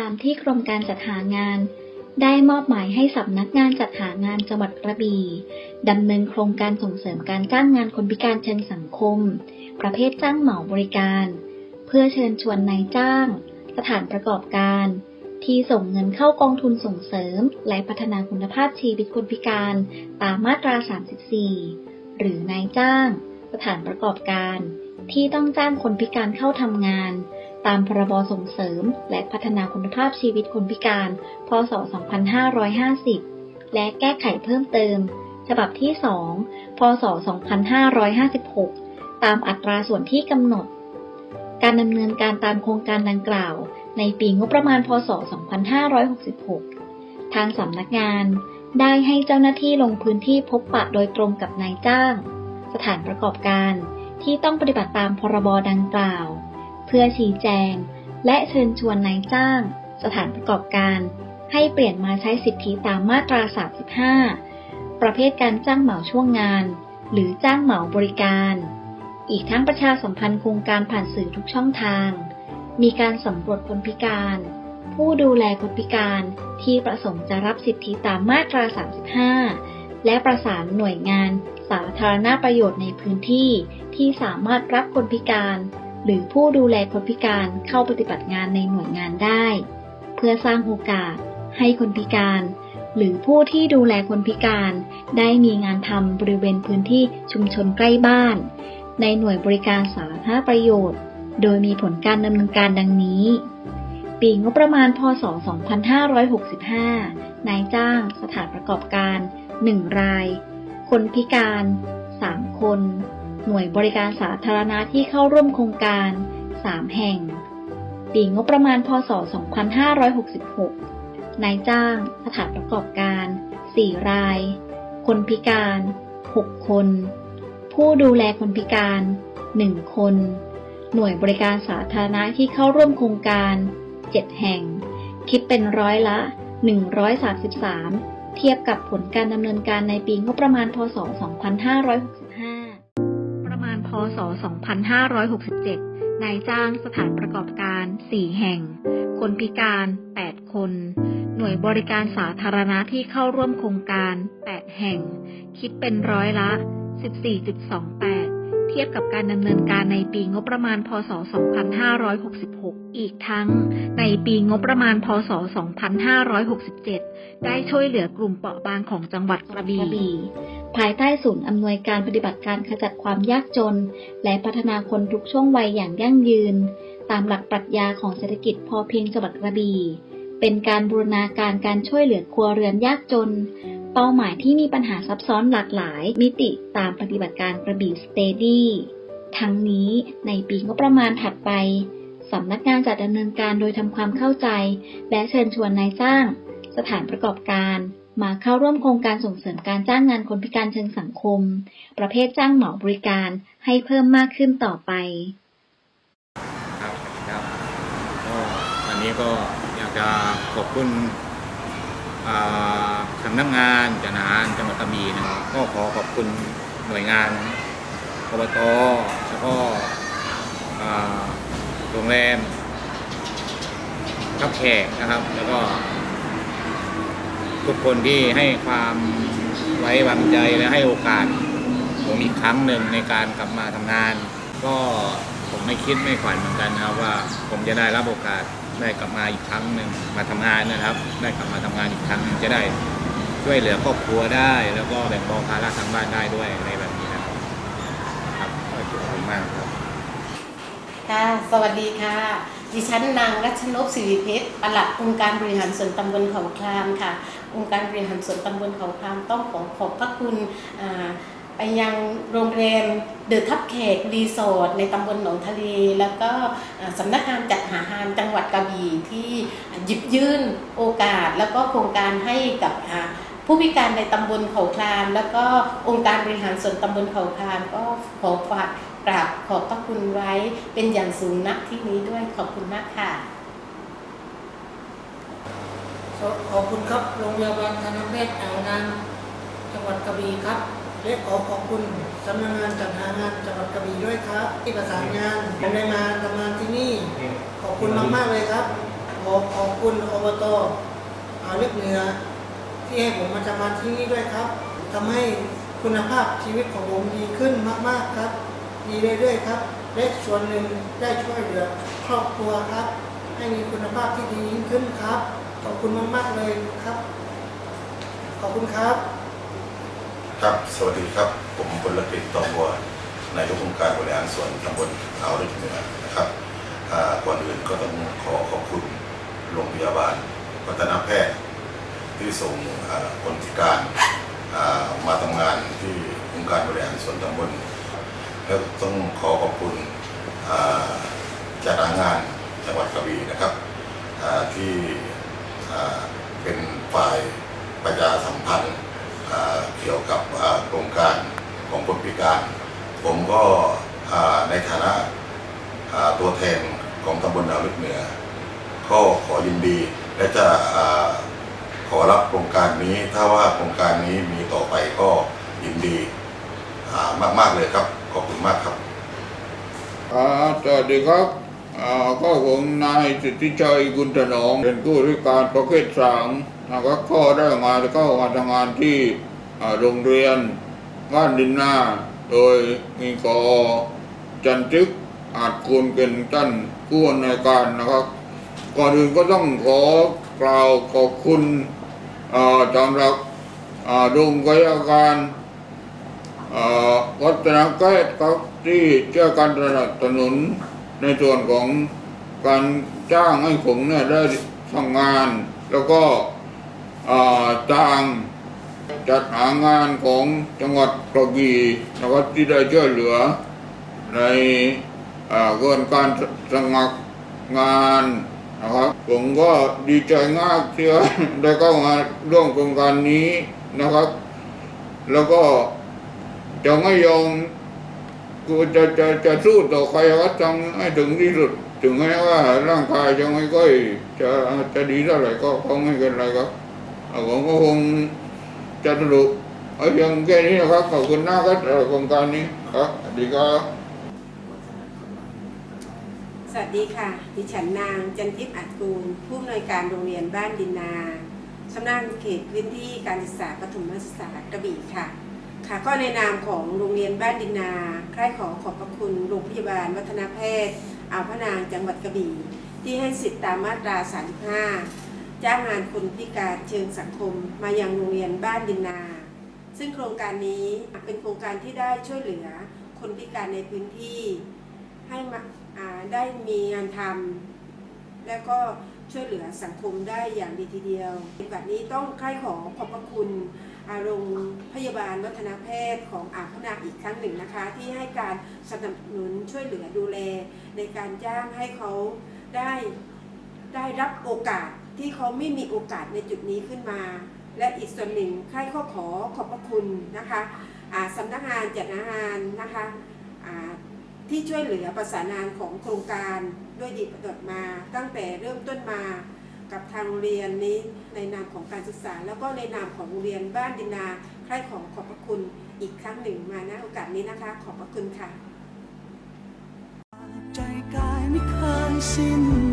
ตามที่กรมการจัดหางาน ได้มอบหมายให้สำนักงานจัดหางานจังหวัดกระบี่ดำเนินโครงการส่งเสริมการจ้างงานคนพิการเชิงสังคม ประเภทจ้างเหมาบริการ เพื่อเชิญชวนนายจ้าง สถานประกอบการ ที่ส่งเงินเข้ากองทุนส่งเสริม และพัฒนาคุณภาพชีวิตคนพิการตามมาตรา 34 หรือนายจ้าง สถานประกอบการ ที่ต้องจ้างคนพิการเข้าทำงาน ตามพรบส่งเสริม และพัฒนาคุณภาพชีวิตคนพิการ พศ 2550 และแก้ไขเพิ่มเติม ฉบับที่ 2 พศ 2556 ตามอัตราส่วนที่กำหนด การดำเนินการตามโครงการดังกล่าว ในปีงบประมาณ พศ 2566 ทางสำนักงานได้ให้เจ้าหน้าที่ลงพื้นที่พบปะโดยตรงกับนายจ้าง สถานประกอบการที่ต้องปฏิบัติตามพรบดังกล่าว พื่อชี้แจง และเชิญชวนนายจ้าง สถานประกอบการ ให้เปลี่ยนมาใช้สิทธิตามมาตรา 35 ประเภทการจ้างเหมาช่วงงาน หรือจ้างเหมาบริการ อีกทั้งประชาสัมพันธ์โครงการผ่านสื่อทุกช่องทาง มีการสำรวจคนพิการ ผู้ดูแลคนพิการที่ประสงค์จะรับสิทธิตามมาตรา 35 และประสานหน่วยงานสาธารณประโยชน์ในพื้นที่ที่สามารถรับคนพิการ หรือผู้ดูแลคนพิการเข้าปฏิบัติงานในหน่วยงานได้ เพื่อสร้างโอกาสให้คนพิการ หรือผู้ที่ดูแลคนพิการ ได้มีงานทำบริเวณพื้นที่ชุมชนใกล้บ้าน ในหน่วยบริการสาธารณประโยชน์ โดยมีผลการดำเนินการดังนี้ ปีงบประมาณ พศ 2565 นายจ้างสถานประกอบการ 1 ราย คนพิการ 3 คน หน่วยบริการสาธารณะที่เข้าร่วมโครงการ 3 แห่ง ปีงบประมาณ พศ 2566 นายจ้างสถานประกอบการ 4 ราย คนพิการ 6 คน ผู้ดูแลคนพิการ 1 คน หน่วยบริการสาธารณะที่เข้าร่วมโครงการ 7 แห่ง คิดเป็นร้อยละ 133 เทียบกับผลการดำเนินการในปีงบประมาณ พศ 2565ประมาณ พศ 2567 นายจ้างสถานประกอบการ 4 แห่ง คนพิการ 8 คน หน่วยบริการสาธารณะที่เข้าร่วมโครงการ 8 แห่ง คิดเป็นร้อยละ 14.28 เทียบกับการดำเนินการในปีงบประมาณ พศ 2566 อีกทั้ง ในปีงบประมาณ พศ 2567 ได้ช่วยเหลือกลุ่มเปราะบางของจังหวัดกระบี่ภายใต้ศูนย์อำนวยการปฏิบัติการขจัดความยากจน และพัฒนาคนทุกช่วงวัยอย่างยั่งยืน ตามหลักปรัชญาของเศรษฐกิจพอเพียงจังหวัดกระบี่เป็นการบูรณาการการช่วยเหลือครัวเรือนยากจน เป้าหมายที่มีปัญหาซับซ้อนหลากหลาย มิติตามปฏิบัติการกระบี่สเตดี้ทั้งนี้ในปีงบประมาณถัดไปสำนักงานจะดำเนินการโดยทำความเข้าใจ และเชิญชวนนายจ้าง สถานประกอบการ มาเข้าร่วมโครงการส่งเสริมการจ้างงานคนพิการเชิงสังคม ประเภทจ้างเหมาบริการให้เพิ่มมากขึ้นต่อไป ครับครับก็วันนี้ก็อยากจะขอบคุณ สำนักงานจัดหารจังหวัดกระบี่นะครับก็ขอขอบคุณหน่วยงานอบตแล้วก็โรงแรมทับแขกนะครับ แล้วก็ ทุกคนที่ให้ความไว้วางใจและให้โอกาส ผมอีกครั้งหนึ่งในการกลับมาทำงาน ก็ผมไม่คิดไม่ฝันเหมือนกันนะครับว่าผมจะได้รับโอกาส ได้กลับมาอีกครั้งหนึ่งมาทำงานนะครับ ได้กลับมาทำงานอีกครั้งจะได้ช่วยเหลือครอบครัวได้ แล้วก็แบ่งเบาภาระทางบ้านได้ด้วยอะไรแบบนี้นะครับครับขอบคุณมากครับค่ะสวัสดีค่ะ ดิฉันนางรัชนกศิริเพชรปลัดองค์การบริหารส่วนตำบลเขาคลามค่ะ องค์การบริหารส่วนตำบลเขาคลามต้องขอขอบพระคุณอ่า ไปยังโรงแรมเดอะทับแขกรีสอร์ทในตำบลหนองทะเล แล้วก็สำนักงานจัดหางานจังหวัดกระบี่ที่หยิบยื่นโอกาส แล้วก็โครงการให้กับผู้พิการในตำบลเขาคลาม แล้วก็องค์การบริหารส่วนตำบลเขาคลามก็ขอฝากกราบขอบพระคุณไว้เป็นอย่างสูงนักที่นี้ด้วยขอบคุณมากค่ะขอบคุณครับโรงพยาบาลธนเวศอ่าวนางจังหวัดกระบี่ครับ และขอขอบคุณสำนักงานจัดหางานจังหวัดกระบี่ด้วยครับ ที่ประสานงานผมได้มาทำงานที่นี่ ขอบคุณมากๆเลยครับ ขอขอบคุณอบตอ่าวลึกเหนือ ที่ให้ผมมาทำงานที่นี่ด้วยครับทำให้คุณภาพชีวิตของผมดีขึ้นมากๆครับ ดีเรื่อยๆครับ และส่วนหนึ่งได้ช่วยเหลือครอบครัวครับ ให้มีคุณภาพที่ดียิ่งขึ้นครับ ขอบคุณมากๆเลยครับ ขอบคุณครับ ครับ สวัสดีครับ ผมพลกฤษตองบัวนายกองค์การบริหารส่วนตำบลอ่าวลึกเหนือนะครับก่อนอื่นก็ต้องขอขอบคุณโรงพยาบาลพัฒนาแพทย์ ที่ส่งคนพิการมาทำงานที่องค์การบริหารส่วนตำบลแล้วต้องขอขอบคุณจัดางานจังหวัดกระบี่นะครับที่เป็นฝ่ายประชาสัมพันธ์ เกี่ยวกับโครงการของคนพิการ ผมก็ในฐานะตัวแทนของตำบลดาวลึกเหนือ ก็ขอยินดีและจะขอรับโครงการนี้ ถ้าว่าโครงการนี้มีต่อไปก็ยินดีมาก ๆ เลยครับ ขอบคุณมากครับครับสวัสดีครับ ก็ผมนายสิทธิชัยกุลถนอมเป็นผู้ริการประเภทสามนะครับก็ได้มาเข้ามาทำงานที่โรงเรียนบ้านดินนาโดยมีกอจันทึกอาจคุณเป็นท่านผู้อำนวยการนะครับ ก่อนอื่นก็ต้องขอกล่าวขอบคุณอาสำหรับอ่าโรงพยการวัฒนแพทย์ครับที่เชื่อการสนับสนุน ในส่วนของการจ้างให้ผมเนี่ยได้ทำงาน แล้วก็จ้างจัดหางานของจังหวัดกระบี่นะครับที่ได้ช่วยเหลือ ในเอ่อเกินการสมัครงานนะครับผมก็ดีใจมากที่ได้เข้ามาร่วมโครงการนี้นะครับ แล้วก็จะไม่ยอม กูจะจะจะสู้ต่อใครก็ทำให้ถึงที่สุด ถึงแม้ว่าร่างกายจะไม่ค่อยจะจะดีเท่าไหร่ก็คงไม่เป็นไรครับอ่าผมก็คงจะสรุปเอาเพียงแค่นี้นะครับขอบคุณนะครับโครงการนี้ครับสวัสดีครับสวัสดีค่ะ ดิฉันนางจันทิพย์อัดกูล ผู้อำนวยการโรงเรียนบ้านดินนาสำนักงานเขตพื้นที่การศึกษาปฐมศึกษากระบี่ค่ะ ค่ะก็ในนามของโรงเรียนบ้านดินนาใคร่ขอขอบพระคุณโรงพยาบาล วัฒนแพทย์อ่าวพนางจังหวัดกระบี่ ที่ให้สิทธิตามมาตรา 35 จ้างงานคนพิการเชิงสังคม มายังโรงเรียนบ้านดินนา ซึ่งโครงการนี้เป็นโครงการที่ได้ช่วยเหลือคนพิการในพื้นที่ให้มาได้มีงานทำและก็ช่วยเหลือสังคมได้อย่างดีทีเดียวแบบนี้ต้องใคร่ขอขอบพระคุณ อาโรงพยาบาลวัฒนแพทย์ของอาพนาอีกครั้งหนึ่งนะคะ ที่ให้การสนับสนุนช่วยเหลือดูแล ในการจ้างให้เขาได้ได้รับโอกาสที่เขาไม่มีโอกาสในจุดนี้ขึ้นมา และอีกส่วนหนึ่งใครข้อขอขอบพระคุณนะคะอาสำนักงานจัดงานนะคะที่ช่วยเหลือประสานงานของโครงการด้วยดีประดดมา ตั้งแต่เริ่มต้นมา กับทางโรงเรียนนี้ในนามของการศึกษา แล้วก็ในนามของโรงเรียนบ้านดินาใคร่ของขอบพระคุณอีกครั้งหนึ่งมาณโอกาสนี้นะคะ ขอบพระคุณค่ะ ใจกายไม่เคยสิ้น